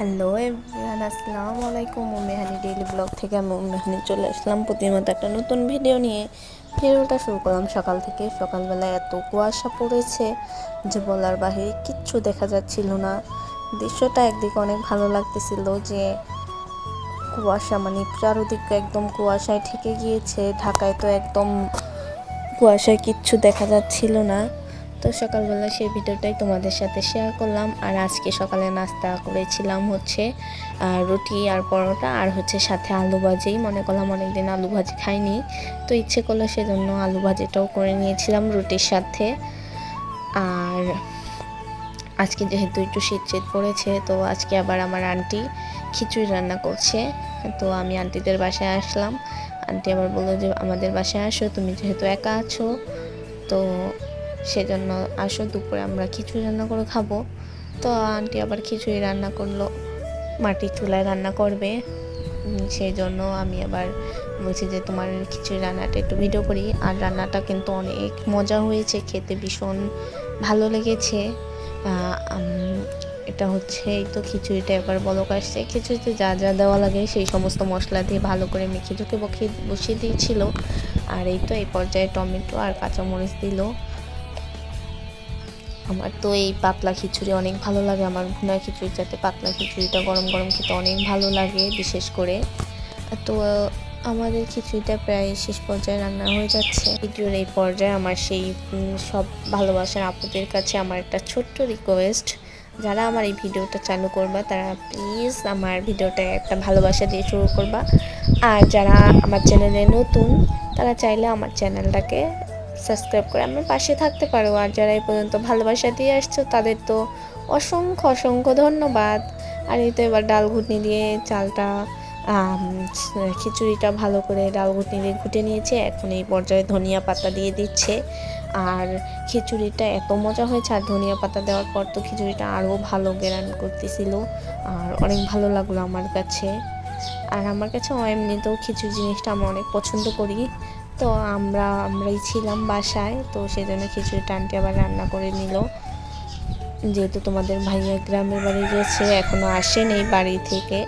Hello everyone আসসালামু আলাইকুম। মেহানি daily blog থেকে আমি মেহানি চলে আসলাম প্রতিমত একটা নতুন ভিডিও নিয়ে। ভিডিওটা শুরু করলাম সকাল থেকে। সকালবেলা এত কুয়াশা পড়েছে যে বলার বাহিরে কিচ্ছু দেখা যাচ্ছিল না। দৃশ্যটা একদিকে অনেক ভালো লাগতেছিল যে কুয়াশা মানে চারোদিকে একদম কুয়াশায় ঠেকে গিয়েছে। ঢাকায় তো একদম কুয়াশায় কিচ্ছু দেখা যাচ্ছিল না। তো সকালবেলা সেই ভিডিওটাই তোমাদের সাথে শেয়ার করলাম। আর আজকে সকালে নাস্তা করেছিলাম হচ্ছে রুটি আর পরোটা আর হচ্ছে সাথে আলু ভাজি। মনে করলাম অনেকদিন আলু ভাজি খাইনি, তো ইচ্ছে করল সেজন্য আলু ভাজিটাও করে নিয়েছিলাম রুটির সাথে। আর আজকে যেহেতু একটু শীত শীত পড়েছে, তো আজকে আবার আমার আন্টি খিচুড়ি রান্না করছে। তো আমি আন্টিদের বাসায় আসলাম। আন্টি আবার বলল যে, আমাদের বাসায় আসো, তুমি যেহেতু একা আছো, তো সেজন্য আসো দুপুরে আমরা খিচুড়ি রান্না করে খাব। তো আন্টি আবার খিচুড়ি রান্না করল। মাটির চুলায় রান্না করবে। সেই জন্য আমি আবার বলছি যে তোমার খিচুড়ি রান্নাটা একটু ভিডিও করি। আর রান্নাটা কিন্তু অনেক মজা হয়েছে, খেতে ভীষণ ভালো লেগেছে। এটা হচ্ছে এই তো খিচুড়িটা এবার বলক আসছে। খিচুড়িতে যা যা দেওয়া লাগে সেই সমস্ত মশলা দিয়ে ভালো করে মেখে ঝুঁকে বসিয়ে বসিয়ে দিয়েছিল। আর এই তো এই পর্যায়ে টমেটো আর কাঁচামরিচ দিল। আমার তো এই পাতলা খিচুড়ি অনেক ভালো লাগে। আমার ভুনা খিচুড়ির সাথে পাতলা খিচুড়িটা গরম গরম খেতে অনেক ভালো লাগে, বিশেষ করে। তো, আমাদের খিচুড়িটা প্রায় শেষ পর্যায়ে রান্না হয়ে যাচ্ছে। ভিডিওর এই পর্যায়ে আমার সেই সব ভালোবাসার আপুদের কাছে আমার একটা ছোট্ট রিকোয়েস্ট যারা আমার এই ভিডিওটা চালু করবা, তারা প্লিজ আমার ভিডিওটা একটা ভালোবাসা দিয়ে শুরু করবা। আর যারা আমার চ্যানেলে নতুন, তারা চাইলে আমার চ্যানেলটাকে সাবস্ক্রাইব করে আমার পাশে থাকতে পারো। আর যারা এই পর্যন্ত ভালোবাসা দিয়ে আসছো, তাদের তো অসংখ্য অসংখ্য ধন্যবাদ। আর এই তো এবার ডাল ঘুটনি দিয়ে চালটা খিচুড়িটা ভালো করে ডাল ঘুটনি দিয়ে ঘুটে নিয়েছে। এখন এই পর্যায়ে ধনিয়া পাতা দিয়ে দিচ্ছে। আর খিচুড়িটা এত মজা হয়েছে, আর ধনিয়া পাতা দেওয়ার পর তো খিচুড়িটা আরও ভালো গেরান করতেছিল। আর অনেক ভালো লাগল আমার কাছে। আর আমার কাছে এমনিতেও খিচুড়ি জিনিসটা আমি অনেক পছন্দ করি। তো আমরা, আমরাই ছিলাম বাসায়, তো সেজন্য খিচুড়িটা আন্টি আবার রান্না করে নিল। যেহেতু তোমাদের ভাইয়া গ্রামের বাড়ি গেছে, এখনও আসেনি বাড়ি থেকে,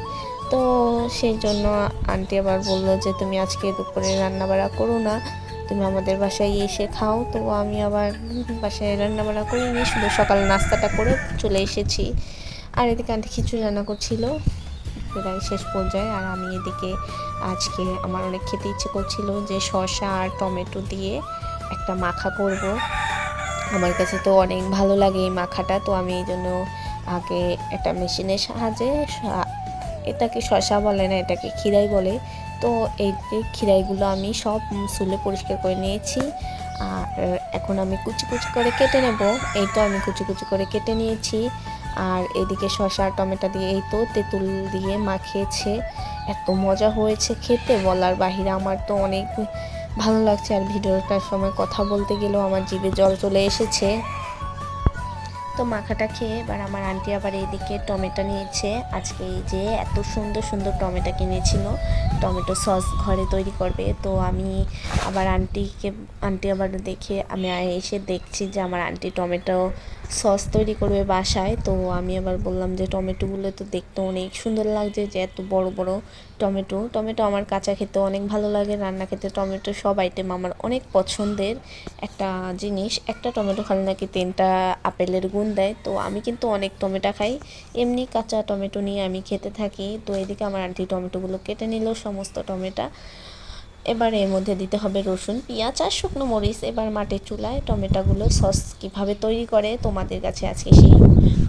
তো সেই জন্য আন্টি আবার বলল যে, তুমি আজকে দুপুরে রান্না বাড়া করো না, তুমি আমাদের বাসায় এসে খাও। তো আমি আবার বাসায় রান্না বাড়া করিনি, শুধু সকাল নাস্তাটা করে চলে এসেছি। আর এদিকে আন্টি খিচুড়ি রান্না করছিল। প্রায় শেষ পর্যায়ে আর আমি এদিকে আজকে আমার অনেক খেতে ইচ্ছে করছিল যে শসা আর টমেটো দিয়ে একটা মাখা করব। আমার কাছে তো অনেক ভালো লাগে এই মাখাটা, তো আমি এই জন্য আগে একটা মেশিনের সাহায্যে এটাকে শসা বলে না, এটাকে খিরাই বলে। তো এই যে খিরাইগুলো আমি সব সুলে পরিষ্কার করে নিয়েছি আর এখন আমি কুচি কুচি করে কেটে নেব। এই তো আমি কুচি কুচি করে কেটে নিয়েছি। আর এদিকে শসা টমেটা দিয়ে এই তো তেঁতুল দিয়ে মাখিয়েছে। এত মজা হয়েছে খেতে, বলার বাহিরে আমার তো অনেক ভালো লাগছে। আর ভিডিওটার সময় কথা বলতে গেলেও আমার জিভে জল চলে এসেছে। তো মাখাটা খেয়ে এবার আমার আন্টি আবার এইদিকে টমেটো নিয়েছে। আজকে এই যে এত সুন্দর সুন্দর টমেটো কিনেছিল। টমেটো সস ঘরে তৈরি করবে। তো আমি আবার আন্টিকে, আন্টি আবার দেখে আমি এসে দেখছি যে আমার আন্টি টমেটো সস তৈরি করবে বাসায়। তো আমি আবার বললাম যে টমেটোগুলো তো দেখতে অনেক সুন্দর লাগছে যে এত বড় বড় টমেটো। টমেটো আমার কাঁচা খেতে অনেক ভালো লাগে, রান্না খেতে টমেটো সব আইটেম আমার অনেক পছন্দের একটা জিনিস। একটা টমেটো খালে নাকি তিনটা আপেলের গুণ দেয়, তো আমি কিন্তু অনেক টমেটো খাই। এমনি কাঁচা টমেটো নিয়ে আমি খেতে থাকি, তো এদিকে আমার আন্টি টমেটোগুলো কেটে নিল সমস্ত টমেটো। এবার এর মধ্যে দিতে হবে রসুন, পেঁয়াজ আর শুকনো মরিচ। এবার মাটির চুলায় টমেটোগুলো সস কীভাবে তৈরি করে তোমাদের কাছে আজকে সেই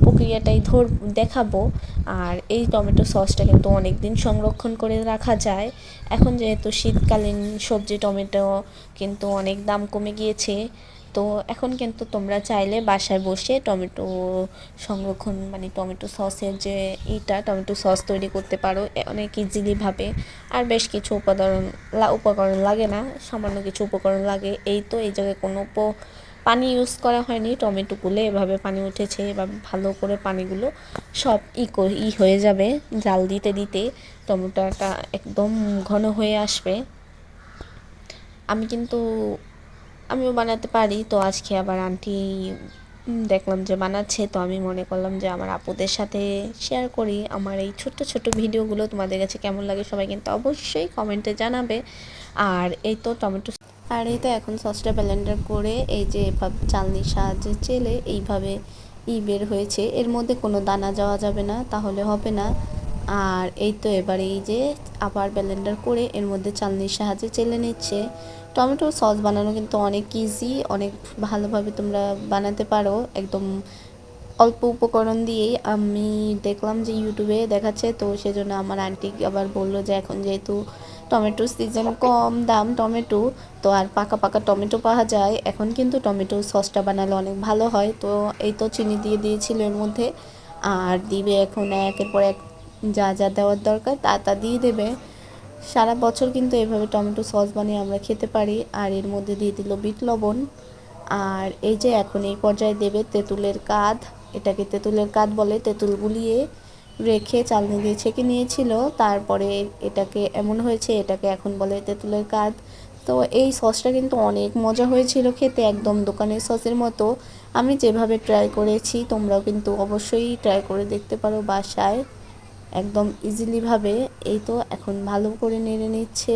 প্রক্রিয়াটাই ধর, দেখাবো। আর এই টমেটো সসটা কিন্তু অনেক দিন সংরক্ষণ করে রাখা যায়। এখন যেহেতু শীতকালীন সবজি টমেটো কিন্তু অনেক দাম কমে গিয়েছে। তো এখন কিন্তু তোমরা চাইলে বাসায় বসে টমেটো সংরক্ষণ মানে টমেটো সসের যে ইটা, টমেটো সস তৈরি করতে পারো। অনেক ইজিলিভাবে আর বেশ কিছু উপাদান উপকরণ লাগে না, সামান্য কিছু উপকরণ লাগে। এই তো, এই জায়গায় কোনো পানি ইউজ করা হয়নি। টমেটো গুলে এভাবে পানি উঠেছে, এভাবে ভালো করে পানিগুলো সব ই ই হয়ে যাবে। জাল দিতে দিতে টমেটোটা একদম ঘন হয়ে আসবে। আমি কিন্তু আমিও বানাতে পারি। তো আজকে আবার আন্টি দেখলাম যে বানাচ্ছে। তো আমি মনে করলাম যে আমার আপুদের সাথে শেয়ার করি। আমার এই ছোট্ট ছোট্ট ভিডিওগুলো তোমাদের কাছে কেমন লাগে সবাই কিন্তু অবশ্যই কমেন্টে জানাবে। আর এই তো টমেটো আর এই তো এখন সসটা ব্লেন্ডার করে এই যে এভাবে চালনির সাহায্যে চেলে এইভাবে ই বের হয়েছে। এর মধ্যে কোনো দানা যাওয়া যাবে না, তাহলে হবে না। আর এই তো এবার এই যে আবার ব্লেন্ডার করে এর মধ্যে চালনির সাহায্যে চেলে নিচ্ছে। টমেটো সস বানানো কিন্তু অনেক ইজি অনেক ভালোভাবে তোমরা বানাতে পারো। একদম অল্প উপকরণ দিয়েই। আমি দেখলাম যে ইউটিউবে দেখাচ্ছে, তো সেজন্য আমার আন্টি আবার বলল যে এখন যেহেতু টমেটো সিজন কম দাম টমেটো, তো আর পাকা পাকা টমেটো পাওয়া যায়। এখন কিন্তু টমেটো সসটা বানালে অনেক ভালো হয়। তো এই তো চিনি দিয়ে দিয়েছিল এর মধ্যে। আর দিবে এখন একের পর এক যা যা দেওয়ার দরকার তা তা দিয়ে দেবে। সারা বছর কিন্তু এভাবে টমেটো সস বানিয়ে আমরা খেতে পারি। আর এর মধ্যে দিয়ে দিল বিট লবণ। আর এই যে এখন এই পর্যায়ে দেবে তেঁতুলের কাঁধ। এটাকে তেঁতুলের কাঁধ বলে। তেঁতুল গুলিয়ে রেখে চালনি দিয়ে ছেঁকে নিয়েছিল। তারপরে এটাকে এমন হয়েছে, এটাকে এখন বলে তেঁতুলের কাঁধ। তো এই সসটা কিন্তু অনেক মজা হয়েছিল খেতে, একদম দোকানের সসের মতো। আমি যেভাবে ট্রাই করেছি, তোমরাও কিন্তু অবশ্যই ট্রাই করে দেখতে পারো বাসায়। একদম ইজিলিভাবে এই তো এখন ভালো করে নেড়ে নিচ্ছে।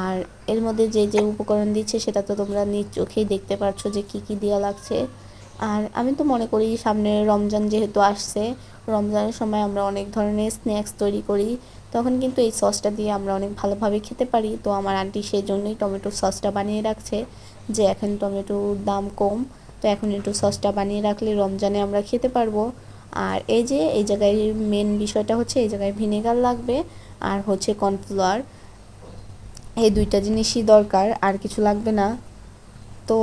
আর এর মধ্যে যে যে উপকরণ দিচ্ছে সেটা তো তোমরা নিজ চোখেই দেখতে পাচ্ছ যে কি কি দেওয়া লাগছে। আর আমি তো মনে করি সামনে রমজান যেহেতু আসছে, রমজানের সময় আমরা অনেক ধরনের স্ন্যাক্স তৈরি করি। তখন কিন্তু এই সসটা দিয়ে আমরা অনেক ভালোভাবে খেতে পারি। তো আমার আন্টি সেই জন্যই টমেটোর সসটা বানিয়ে রাখছে যে, এখন টমেটোর দাম কম। তো এখন একটু সসটা বানিয়ে রাখলে রমজানে আমরা খেতে পারব। আর এই যে, এই জায়গায় মেন বিষয়টা হচ্ছে, এই জায়গায় ভিনেগার লাগবে আর হচ্ছে কর্নফ্লাওয়ার এই দুইটা জিনিসই দরকার, আর কিছু লাগবে না। তো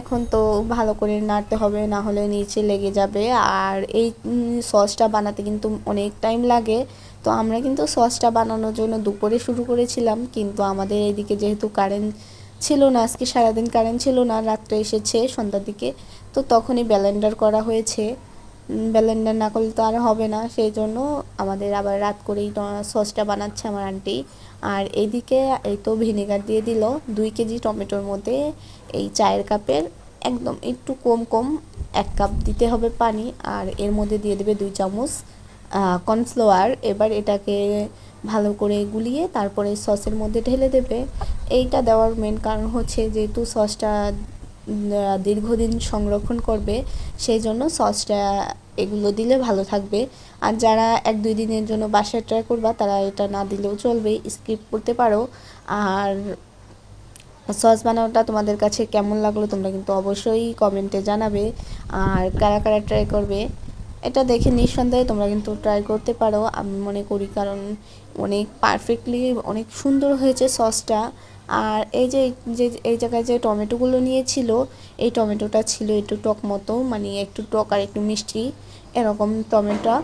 এখন তো ভালো করে নাড়তে হবে, না হলে নিচে লেগে যাবে। আর এই সসটা বানাতে কিন্তু অনেক টাইম লাগে। তো আমরা কিন্তু সসটা বানানোর জন্য দুপুরে শুরু করেছিলাম, কিন্তু আমাদের এইদিকে যেহেতু কারেন্ট ছিল না, আজকে সারাদিন কারেন্ট ছিল না, রাত্রে এসেছে সন্ধ্যার দিকে, তো তখনই ব্যালেন্ডার করা হয়েছে। ব্যালেন্ডার না করলে তো আর হবে না। সেই জন্য আমাদের আবার রাত করেই সসটা বানাচ্ছে আমার আন্টি। আর এদিকে এই তো ভিনেগার দিয়ে দিল দুই কেজি টমেটোর মধ্যে এই চায়ের কাপের একদম একটু কম কম এক কাপ দিতে হবে পানি আর এর মধ্যে দিয়ে দেবে দুই চামচ কর্নফ্লাওয়ার। এবার এটাকে ভালো করে গুলিয়ে তারপরে সসের মধ্যে ঢেলে দেবে। এইটা দেওয়ার মেন কারণ হচ্ছে যেহেতু সসটা দীর্ঘদিন সংরক্ষণ করবে সেই জন্য সসটা এগুলো দিলে ভালো থাকবে। আর যারা এক দুই দিনের জন্য বাসায় ট্রাই করবা, তারা এটা না দিলেও চলবে স্কিপ করতে পারো। আর সস বানানোটা তোমাদের কাছে কেমন লাগল তোমরা কিন্তু অবশ্যই কমেন্টে জানাবে। আর কারা কারা ট্রাই করবে, এটা দেখে নিঃসন্দেহে তোমরা কিন্তু ট্রাই করতে পারো। আমি মনে করি কারণ অনেক পারফেক্টলি অনেক সুন্দর হয়েছে সসটা আর এই যে যে, এই জায়গায় যে টমেটোগুলো নিয়েছিল, এই টমেটোটা ছিল একটু টক মতো মানে একটু টক আর একটু মিষ্টি, এরকম টমেটো।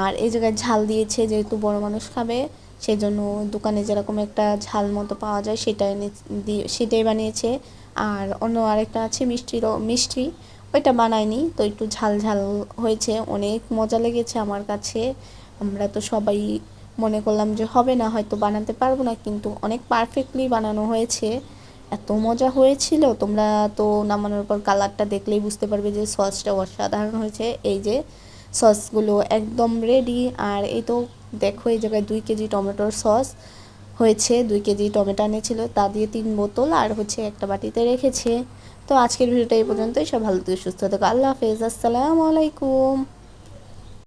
আর এই জায়গায় ঝাল দিয়েছে যেহেতু বড় মানুষ খাবে সেই জন্য দোকানে যেরকম একটা ঝাল মতো পাওয়া যায় সেটা এনে দিয়ে, সেটাই বানিয়েছে। আর অন্য আরেকটা আছে মিষ্টিরও মিষ্টি, ওইটা বানায়নি, তো একটু ঝাল ঝাল হয়েছে, অনেক মজা লেগেছে আমার কাছে। আমরা তো সবাই মনে করলাম যে হবে না, হয়তো বানাতে পারব না, কিন্তু অনেক পারফেক্টলি বানানো হয়েছে। এত মজা হয়েছিল, তোমরা তো নামানোর পর কালারটা দেখলেই বুঝতে পারবে যে সসটা অসাধারণ হয়েছে। এই যে সসগুলো একদম রেডি আর এই তো দেখো এই জায়গায় দুই কেজি টমেটোর সস হয়েছে, দুই কেজি টমেটো এনেছিল, তা দিয়ে তিন বোতল, আর হচ্ছে একটা বাটিতে রেখেছে। তো আজকের ভিডিওটা এই পর্যন্তই সব ভালো থেকে, সুস্থ থাকো, আল্লাহ হাফেজ, আসসালামু আলাইকুম।